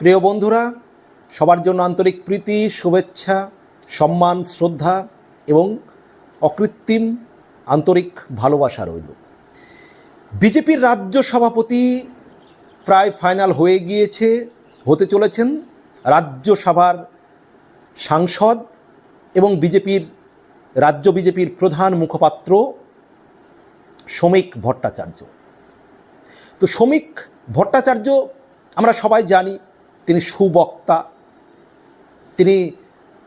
প্রিয় বন্ধুরা, সবার জন্য আন্তরিক প্রীতি, শুভেচ্ছা, সম্মান, শ্রদ্ধা এবং অকৃত্রিম আন্তরিক ভালোবাসা রইল। বিজেপির রাজ্য সভাপতি প্রায় ফাইনাল হয়ে গিয়েছে, হতে চলেছেন রাজ্যসভার সাংসদ এবং বিজেপির, রাজ্য বিজেপির প্রধান মুখপাত্র শ্রমিক ভট্টাচার্য। তো শ্রমিক ভট্টাচার্য আমরা সবাই জানি তিনি সুবক্তা। তিনি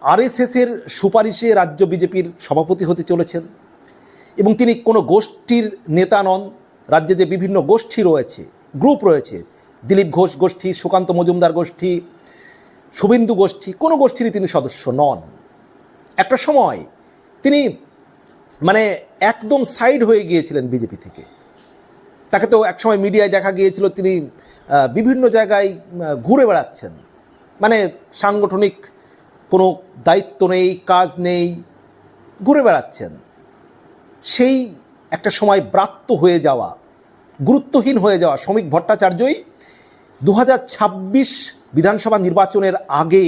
আরএসএসের সুপারিশে রাজ্য বিজেপির সভাপতি হতে চলেছেন এবং তিনি কোনো গোষ্ঠীর নেতা নন। রাজ্যে যে বিভিন্ন গোষ্ঠী রয়েছে, গ্রুপ রয়েছে, দিলীপ ঘোষ গোষ্ঠী, সুকান্ত মজুমদার গোষ্ঠী, শুভেন্দু গোষ্ঠী, কোনো গোষ্ঠীরই তিনি সদস্য নন। একটা সময় তিনি মানে একদম সাইড হয়ে গিয়েছিলেন বিজেপি থেকে। তাকে তো একসময় মিডিয়ায় দেখা গিয়েছিল, তিনি বিভিন্ন জায়গায় ঘুরে বেড়াচ্ছেন। মানে সাংগঠনিক কোনো দায়িত্ব নেই, কাজ নেই, ঘুরে বেড়াচ্ছেন। সেই একটা সময় ব্রাত্য হয়ে যাওয়া, গুরুত্বহীন হয়ে যাওয়া শ্রমিক ভট্টাচার্যই দু হাজার ছাব্বিশ বিধানসভা নির্বাচনের আগে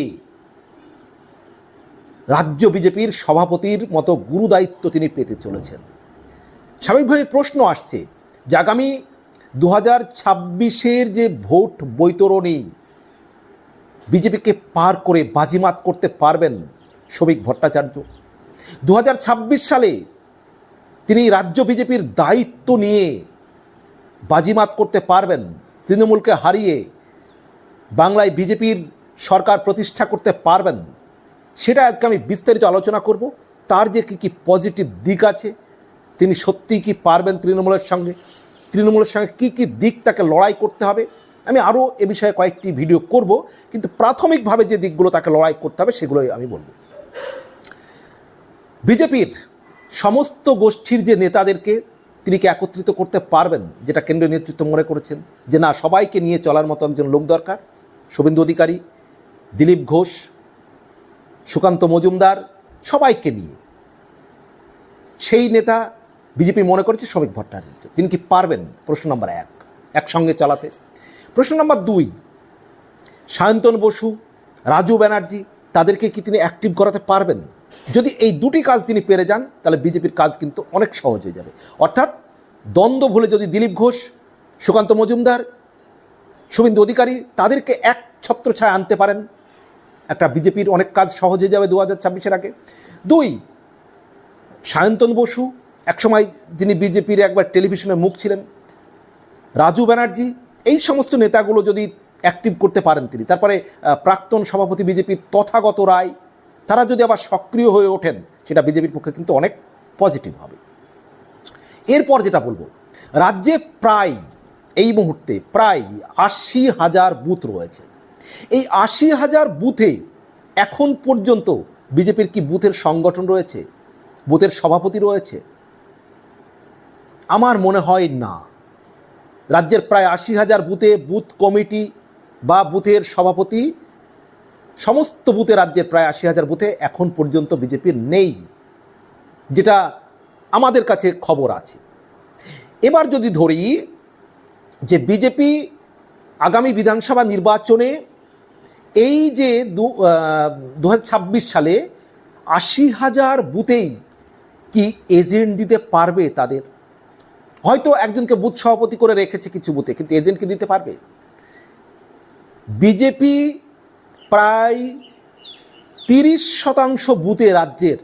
রাজ্য বিজেপির সভাপতির মতো গুরু দায়িত্ব তিনি পেতে চলেছেন। স্বাভাবিকভাবে প্রশ্ন আসছে যে আগামী দু হাজার ছাব্বিশের যে ভোট বৈতরণী বিজেপিকে পার করে বাজিমাত করতে পারবেন শ্রমিক ভট্টাচার্য। দু হাজার ছাব্বিশ সালে তিনি রাজ্য বিজেপির দায়িত্ব নিয়ে বাজিমাত করতে পারবেন, তৃণমূলকে হারিয়ে বাংলায় বিজেপির সরকার প্রতিষ্ঠা করতে পারবেন। সেটা আজকে আমি বিস্তারিত আলোচনা করব। তার যে কী কী পজিটিভ দিক আছে, তিনি সত্যিই কি পারবেন তৃণমূলের সঙ্গে? তৃণমূলের সঙ্গে কী কী দিক তাকে লড়াই করতে হবে? আমি আরও এ বিষয়ে কয়েকটি ভিডিও করব, কিন্তু প্রাথমিকভাবে যে দিকগুলো তাকে লড়াই করতে হবে সেগুলোই আমি বলব। বিজেপির সমস্ত গোষ্ঠীর যে নেতাদেরকে তিনি কি একত্রিত করতে পারবেন, যেটা কেন্দ্রীয় নেতৃত্ব মনে করেছেন, যে না, সবাইকে নিয়ে চলার মতো একজন লোক দরকার? শুভেন্দু অধিকারী, দিলীপ ঘোষ, সুকান্ত মজুমদার, সবাইকে নিয়ে। সেই নেতা বিজেপি মনে করেছে শ্রমিক ভট্টাচার্য। তিনি কি পারবেন? প্রশ্ন নম্বর এক। একসঙ্গে চালাতে। প্রশ্ন নম্বর দুই, সায়ন্তন বসু, রাজু ব্যানার্জি, তাদেরকে কি তিনি অ্যাক্টিভ করাতে পারবেন? যদি এই দুটি কাজ তিনি পেরে যান, তাহলে বিজেপির কাজ কিন্তু অনেক সহজ হয়ে যাবে। অর্থাৎ দ্বন্দ্ব ভুলে যদি দিলীপ ঘোষ, সুকান্ত মজুমদার, শুভেন্দু অধিকারী তাদেরকে এক ছত্র ছত্রছায় আনতে পারেন, একটা বিজেপির অনেক কাজ সহজ হয়ে যাবে দু হাজার ছাব্বিশের আগে। দুই, সায়ন্তন বসু একসময় যিনি বিজেপির একবার টেলিভিশনে মুখ ছিলেন, রাজু ব্যানার্জি, এই সমস্ত নেতাগুলো যদি অ্যাক্টিভ করতে পারেন তিনি, তারপরে প্রাক্তন সভাপতি বিজেপির তথাগত রায়, তারা যদি আবার সক্রিয় হয়ে ওঠেন, সেটা বিজেপির পক্ষে কিন্তু অনেক পজিটিভ হবে। এরপর যেটা বলব, রাজ্যে প্রায় এই মুহূর্তে প্রায় আশি হাজার বুথ রয়েছে। এই আশি হাজার বুথে এখন পর্যন্ত বিজেপির কি বুথের সংগঠন রয়েছে, বুথের সভাপতি রয়েছে আমার মনে হয় না। রাজ্যের প্রায় আশি হাজার বুথে বুথ কমিটি বা বুথের সভাপতি, সমস্ত বুথে রাজ্যের প্রায় আশি হাজার বুথে এখন পর্যন্ত বিজেপির নেই, যেটা আমাদের কাছে খবর আছে। এবার যদি ধরি যে বিজেপি আগামী বিধানসভা নির্বাচনে এই যে দু সালে আশি হাজার বুথেই কি এজেন্ট দিতে পারবে তাদের? হয়তো একজনকে বুথ সভাপতি করে রেখেছে কিছু বুথে, কিন্তু এজেন্টকে দিতে পারবে? বিজেপি প্রায় তিরিশ শতাংশ বুথে রাজ্যের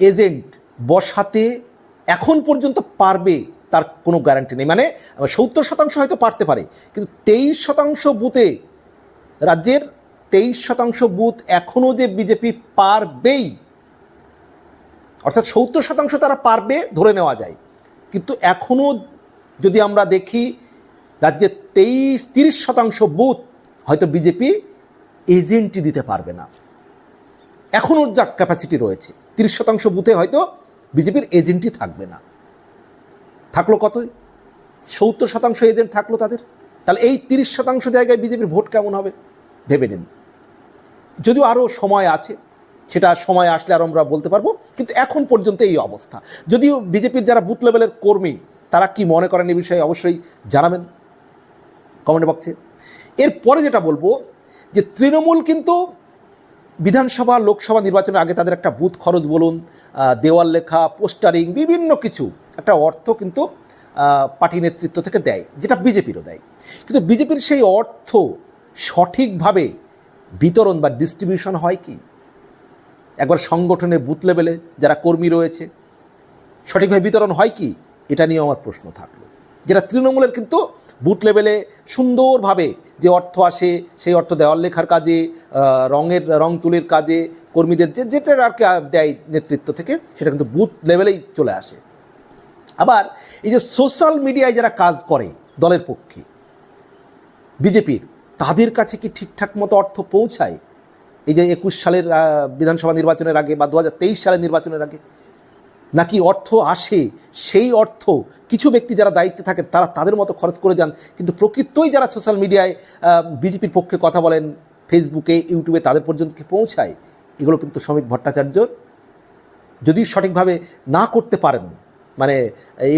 এজেন্ট বসাতে এখন পর্যন্ত পারবে তার কোনো গ্যারান্টি নেই। মানে সত্তর শতাংশ হয়তো পারতে পারে, কিন্তু তেইশ শতাংশ বুথে রাজ্যের তেইশ শতাংশ বুথ এখনও যে বিজেপি পারবেই, অর্থাৎ সত্তর শতাংশ তারা পারবে ধরে নেওয়া যায়। কিন্তু এখনও যদি আমরা দেখি রাজ্যের তেইশ, তিরিশ শতাংশ বুথ হয়তো বিজেপি এজেন্টই দিতে পারবে না। এখনও যা ক্যাপাসিটি রয়েছে, তিরিশ শতাংশ বুথে হয়তো বিজেপির এজেন্টই থাকবে না। থাকল কত সত্তর শতাংশ এজেন্ট থাকল তাদের। তাহলে এই তিরিশ শতাংশ জায়গায় বিজেপির ভোট কেমন হবে? ভেবে নিন। যদিও আরও সময় আছে সেটা সময় আসলে আর আমরা বলতে পারব, কিন্তু এখন পর্যন্ত এই অবস্থা। যদিও বিজেপির যারা বুথ লেভেলের কর্মী, তারা কি মনে করেন এই বিষয়ে অবশ্যই জানাবেন কমেন্ট বক্সে। এরপরে যেটা বলব, যে তৃণমূল কিন্তু বিধানসভা, লোকসভা নির্বাচনের আগে তাদের একটা বুথ খরচ বলুন দেওয়াল লেখা, পোস্টারিং, বিভিন্ন কিছু, একটা অর্থ কিন্তু পার্টি নেতৃত্ব থেকে দেয়, যেটা বিজেপিরও দেয়। কিন্তু বিজেপির সেই অর্থ সঠিকভাবে বিতরণ বা ডিস্ট্রিবিউশন হয় কি? একবার সংগঠনে বুথ লেভেলে যারা কর্মী রয়েছে, সঠিকভাবে বিতরণ হয় কি? এটা নিয়ে আমার প্রশ্ন থাকল। যেটা তৃণমূলের কিন্তু বুথ লেভেলে সুন্দরভাবে যে অর্থ আসে, সেই অর্থ দেওয়াল লেখার কাজে রঙের, রং তুলির কাজে, কর্মীদের যে, যেটা আর কি দেয় নেতৃত্ব থেকে, সেটা কিন্তু বুথ লেভেলেই চলে আসে। আবার এই যে সোশ্যাল মিডিয়ায় যারা কাজ করে দলের পক্ষে, বিজেপির, তাদের কাছে কি ঠিকঠাক মতো অর্থ পৌঁছায়? এই যে একুশ সালের বিধানসভা নির্বাচনের আগে বা দু হাজার তেইশ সালের নির্বাচনের আগে নাকি অর্থ আসে, সেই অর্থ কিছু ব্যক্তি যারা দায়িত্বে থাকেন তারা তাদের মতো খরচ করে যান। কিন্তু প্রকৃতই যারা সোশ্যাল মিডিয়ায় বিজেপির পক্ষে কথা বলেন ফেসবুকে ইউটিউবে তাদের পর্যন্ত পৌঁছায়, এগুলো কিন্তু শ্রমিক ভট্টাচার্যর যদি সঠিকভাবে না করতে পারেন মানে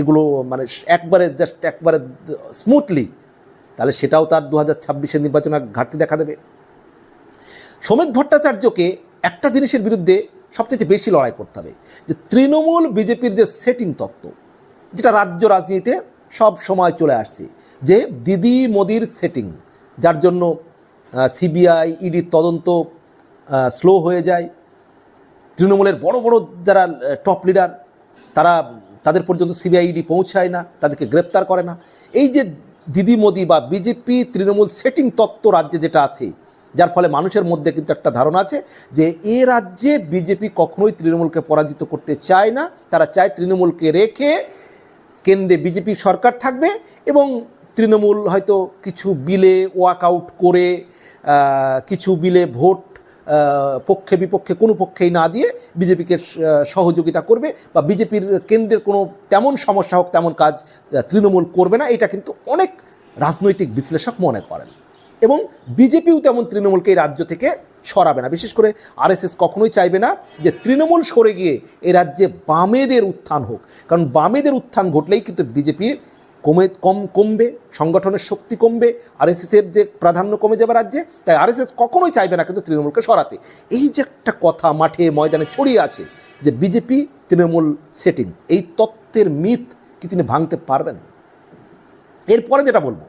এগুলো মানে একবারে জাস্ট একবারে স্মুথলি তাহলে সেটাও তার দু হাজার ছাব্বিশের নির্বাচনে ঘাটতি দেখা দেবে। সমিত ভট্টাচার্যকে একটা জিনিসের বিরুদ্ধে সবচেয়ে বেশি লড়াই করতে হবে, যে তৃণমূল বিজেপির যে সেটিং তত্ত্ব, যেটা রাজ্য রাজনীতিতে সব সময় চলে আসছে, যে দিদি মোদির সেটিং যার জন্য সিবিআই ইডির তদন্ত স্লো হয়ে যায়। তৃণমূলের বড় বড় যারা টপ লিডার তারা তাদের পর্যন্ত সিবিআইডি পৌঁছায় না, তাদেরকে গ্রেপ্তার করে না। এই যে দিদি মোদি বা বিজেপি তৃণমূল সেটিং তত্ত্ব রাজ্যে যেটা আছে যার ফলে মানুষের মধ্যে কিন্তু একটা ধারণা আছে যে এ রাজ্যে বিজেপি কখনোই তৃণমূলকে পরাজিত করতে চায় না। তারা চায় তৃণমূলকে রেখে কেন্দ্রে বিজেপি সরকার থাকবে এবং তৃণমূল হয়তো কিছু বিলে ওয়াকআউট করে কিছু বিলে ভোট পক্ষে বিপক্ষে কোনো পক্ষেই না দিয়ে বিজেপিকে সহযোগিতা করবে বা বিজেপির কেন্দ্রের কোনো তেমন সমস্যা হোক তেমন কাজ তৃণমূল করবে না। এটা কিন্তু অনেক রাজনৈতিক বিশ্লেষক মনে করেন। এবং বিজেপিও তেমন তৃণমূলকে এই রাজ্য থেকে সরাবে না। বিশেষ করে আরএসএস কখনোই চাইবে না যে তৃণমূল সরে গিয়ে এ রাজ্যে বামেদের উত্থান হোক। কারণ বামেদের উত্থান ঘটলেই কিন্তু বিজেপির কমে কম কমবে, সংগঠনের শক্তি কমবে, আরএসএসের যে প্রাধান্য কমে যাবে রাজ্যে, তাই আরএসএস কখনোই চাইবে না কিন্তু তৃণমূলকে সরাতে। এই যে একটা কথা মাঠে, ময়দানে ছড়িয়ে আছে যে বিজেপি তৃণমূল সেটিং, এই তত্ত্বের মিথ কি তিনি ভাঙতে পারবেন? এরপরে যেটা বলব,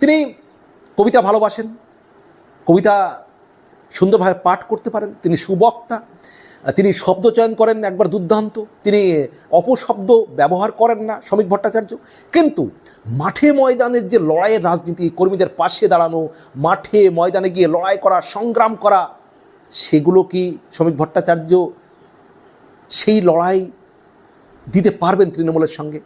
তিনি কবিতা ভালোবাসেন, কবিতা সুন্দরভাবে পাঠ করতে পারেন, তিনি সুবক্তা, তিনি শব্দ চয়ন করেন একবার দুর্দান্ত, তিনি অপশব্দ ব্যবহার করেন না শ্রমিক ভট্টাচার্য, কিন্তু মাঠে ময়দানের যে লড়াইয়ের রাজনীতি, কর্মীদের পাশে দাঁড়ানো, মাঠে ময়দানে গিয়ে লড়াই করা, সংগ্রাম করা, সেগুলো কি শ্রমিক ভট্টাচার্য সেই লড়াই দিতে পারবেন তৃণমূলের সঙ্গে?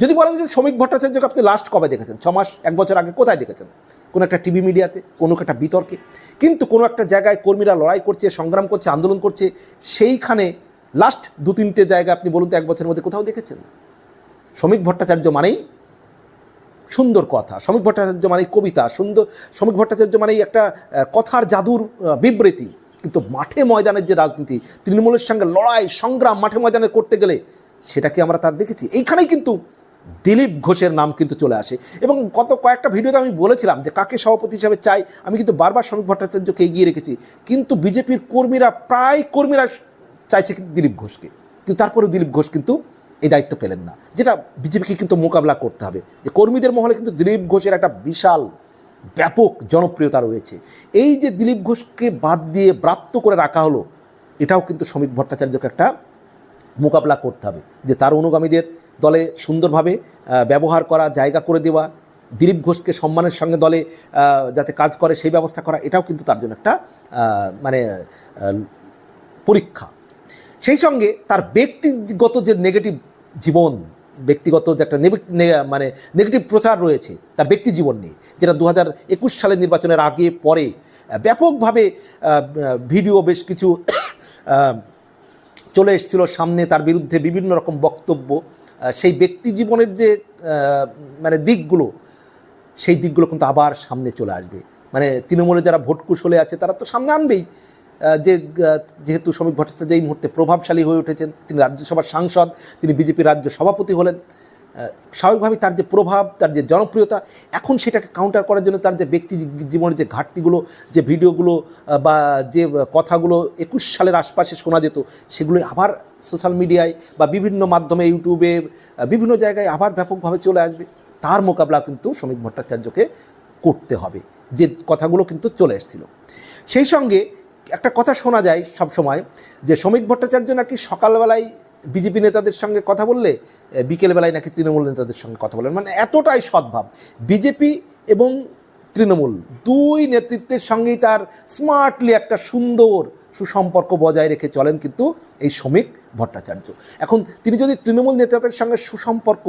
যদি বলেন যে শ্রমিক ভট্টাচার্যকে আপনি লাস্ট কবে দেখেছেন? ছ মাস এক বছর আগে কোথায় দেখেছেন? কোনো একটা টিভি মিডিয়াতে কোনো একটা বিতর্কে। কিন্তু কোনো একটা জায়গায় কর্মীরা লড়াই করছে, সংগ্রাম করছে, আন্দোলন করছে, সেইখানে লাস্ট দু তিনটে জায়গা আপনি বলুন তো এক বছরের মধ্যে কোথাও দেখেছেন? শ্রমিক ভট্টাচার্য মানেই সুন্দর কথা শ্রমিক ভট্টাচার্য মানেই কবিতা, সুন্দর শ্রমিক ভট্টাচার্য মানেই একটা কথার জাদুর বিবৃতি। কিন্তু মাঠে ময়দানের যে রাজনীতি, তৃণমূলের সঙ্গে লড়াই, সংগ্রাম মাঠে ময়দানে করতে গেলে সেটাকে আমরা তার দেখেছি। এইখানেই কিন্তু দিলীপ ঘোষের নাম কিন্তু চলে আসে। এবং গত কয়েকটা ভিডিওতে আমি বলেছিলাম যে কাকে সভাপতি হিসাবে চাই, আমি কিন্তু বারবার শ্রমিক ভট্টাচার্যকে এগিয়ে রেখেছি। কিন্তু বিজেপির কর্মীরা, প্রায় কর্মীরা চাইছে কিন্তু দিলীপ ঘোষকে। কিন্তু তারপরেও দিলীপ ঘোষ কিন্তু এই দায়িত্ব পেলেন না। যেটা বিজেপিকে কিন্তু মোকাবিলা করতে হবে। যে কর্মীদের মহলে কিন্তু দিলীপ ঘোষের একটা বিশাল, ব্যাপক জনপ্রিয়তা রয়েছে। এই যে দিলীপ ঘোষকে বাদ দিয়ে ব্রাত্য করে রাখা হলো, এটাও কিন্তু শ্রমিক ভট্টাচার্যকে একটা মোকাবিলা করতে হবে। যে তার অনুগামীদের দলে সুন্দরভাবে ব্যবহার করা, জায়গা করে দেওয়া, দিলীপ ঘোষকে সম্মানের সঙ্গে দলে যাতে কাজ করে সেই ব্যবস্থা করা, এটাও কিন্তু তার জন্য একটা মানে পরীক্ষা। সেই সঙ্গে তার ব্যক্তিগত যে নেগেটিভ জীবন, ব্যক্তিগত যে একটা মানে নেগেটিভ প্রচার রয়েছে, তার ব্যক্তি জীবন নিয়ে, যেটা দু হাজার একুশ সালের নির্বাচনের আগে, পরে ব্যাপকভাবে ভিডিও বেশ কিছু চলে এসেছিল সামনে, তার বিরুদ্ধে বিভিন্ন রকম বক্তব্য সেই ব্যক্তি জীবনের যে মানে দিকগুলো, সেই দিকগুলো কিন্তু আবার সামনে চলে আসবে। মানে তৃণমূলে যারা ভোট কুশলে আছে, তারা তো সামনে আনবেই। যে যেহেতু শ্রমিক ভট্টাচার্য এই মুহূর্তে প্রভাবশালী হয়ে উঠেছেন, তিনি রাজ্যসভার সাংসদ, তিনি বিজেপি রাজ্য সভাপতি হলেন। স্বাভাবিকভাবেই তার যে প্রভাব, তার যে জনপ্রিয়তা, এখন সেটাকে কাউন্টার করার জন্য তার যে ব্যক্তি জীবনের যে ঘাটতিগুলো, যে ভিডিওগুলো বা যে কথাগুলো একুশ সালের আশপাশে শোনা যেত, সেগুলো আবার সোশ্যাল মিডিয়ায় বা বিভিন্ন মাধ্যমে ইউটিউবে বিভিন্ন জায়গায় আবার ব্যাপকভাবে চলে আসবে। তার মোকাবিলা কিন্তু শ্রমিক ভট্টাচার্যকে করতে হবে, যে কথাগুলো কিন্তু চলে এসেছিল। সেই সঙ্গে একটা কথা শোনা যায় সব সময় যে শ্রমিক ভট্টাচার্য নাকি সকালবেলায় বিজেপি নেতাদের সঙ্গে কথা বললে বিকেলবেলায় নাকি তৃণমূল নেতাদের সঙ্গে কথা বলেন। মানে এতটাই সদ্ভাব। বিজেপি এবং তৃণমূল দুই নেতৃত্বের সঙ্গেই তার স্মার্টলি একটা সুন্দর সুসম্পর্ক বজায় রেখে চলেন কিন্তু এই শ্রমিক ভট্টাচার্য। এখন তিনি যদি তৃণমূল নেতাদের সঙ্গে সুসম্পর্ক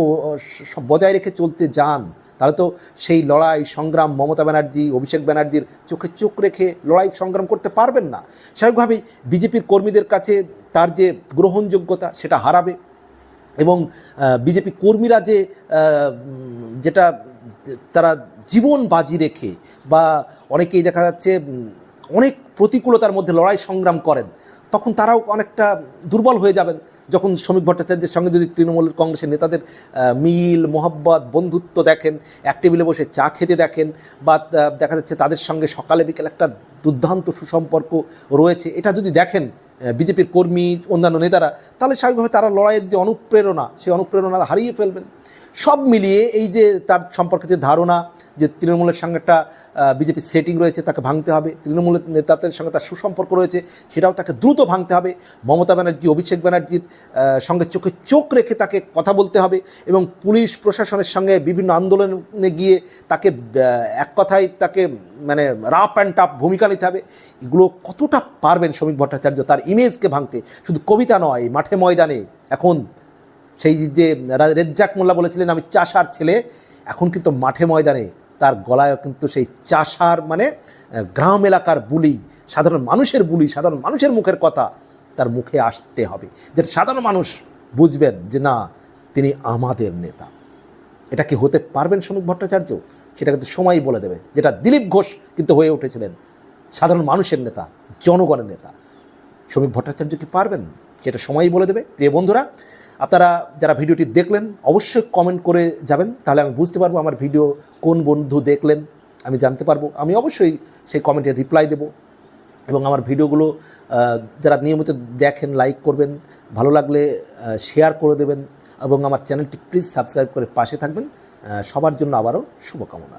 বজায় রেখে চলতে যান, তাহলে তো সেই লড়াই, সংগ্রাম মমতা ব্যানার্জি, অভিষেক ব্যানার্জির চোখে চোখ রেখে লড়াই, সংগ্রাম করতে পারবেন না। স্বাভাবিকভাবেই বিজেপির কর্মীদের কাছে তার যে গ্রহণযোগ্যতা, সেটা হারাবে এবং বিজেপি কর্মীরা যে যেটা তারা জীবন বাজি রেখে বা অনেকেই দেখা যাচ্ছে অনেক প্রতিকূলতার মধ্যে লড়াই সংগ্রাম করেন, তখন তারাও অনেকটা দুর্বল হয়ে যাবেন। যখন শ্রমিক ভট্টাচার্যের সঙ্গে যদি তৃণমূল কংগ্রেসের নেতাদের মিল, মোহাব্বত, বন্ধুত্ব দেখেন, এক টেবিলে বসে চা খেতে দেখেন বা দেখা যাচ্ছে তাদের সঙ্গে সকালে বিকেল একটা দুর্দান্ত সুসম্পর্ক রয়েছে। এটা যদি দেখেন বিজেপির কর্মী, অন্যান্য নেতারা, তাহলে স্বাভাবিকভাবে তারা লড়াইয়ের যে অনুপ্রেরণা, সেই অনুপ্রেরণা হারিয়ে ফেলবেন। সব মিলিয়ে এই যে তার সম্পর্কে যে ধারণা, যে তৃণমূলের সঙ্গে একটা বিজেপি সেটিং রয়েছে, তাকে ভাঙতে হবে, তৃণমূলের নেতাদের সঙ্গে তার সুসম্পর্ক রয়েছে, সেটাও তাকে দ্রুত ভাঙতে হবে। মমতা ব্যানার্জি, অভিষেক ব্যানার্জির সঙ্গে চোখে চোখ রেখে তাকে কথা বলতে হবে এবং পুলিশ প্রশাসনের সঙ্গে বিভিন্ন আন্দোলনে গিয়ে তাকে এক কথায় তাকে মানে রাপ অ্যান্ড টাপ ভূমিকা নিতে হবে। এগুলো কতটা পারবেন শ্রমিক ভট্টাচার্য তার ইমেজকে ভাঙতে? শুধু কবিতা নয়, মাঠে ময়দানে, এখন সেই যে রেজ্জাক মোল্লা বলেছিলেন, আমি চাষার ছেলে। এখন কিন্তু মাঠে ময়দানে তার গলায় কিন্তু সেই চাষার মানে গ্রাম এলাকার বুলি, সাধারণ মানুষের বুলি, সাধারণ মানুষের মুখের কথা তার মুখে আসতে হবে। যে সাধারণ মানুষ বুঝবেন যে না, তিনি আমাদের নেতা। এটা কি হতে পারবেন শ্রমিক ভট্টাচার্য? সেটা কিন্তু সময়ই বলে দেবে। যেটা দিলীপ ঘোষ কিন্তু হয়ে উঠেছিলেন, সাধারণ মানুষের নেতা, জনগণের নেতা। শ্রমিক ভট্টাচার্য কি পারবেন? সেটা সময়ই বলে দেবে। প্রিয় বন্ধুরা, আপনারা যারা ভিডিওটি দেখলেন, অবশ্যই কমেন্ট করে যাবেন। তাহলে আমি বুঝতে পারব আমার ভিডিও কোন বন্ধু দেখলেন, আমি জানতে পারব। আমি অবশ্যই সেই কমেন্টে রিপ্লাই দেবো। এবং আমার ভিডিওগুলো যারা নিয়মিত দেখেন লাইক করবেন, ভালো লাগলে শেয়ার করে দেবেন। এবং আমার চ্যানেলটি প্লিজ সাবস্ক্রাইব করে পাশে থাকবেন। সবার জন্য আবারও শুভকামনা।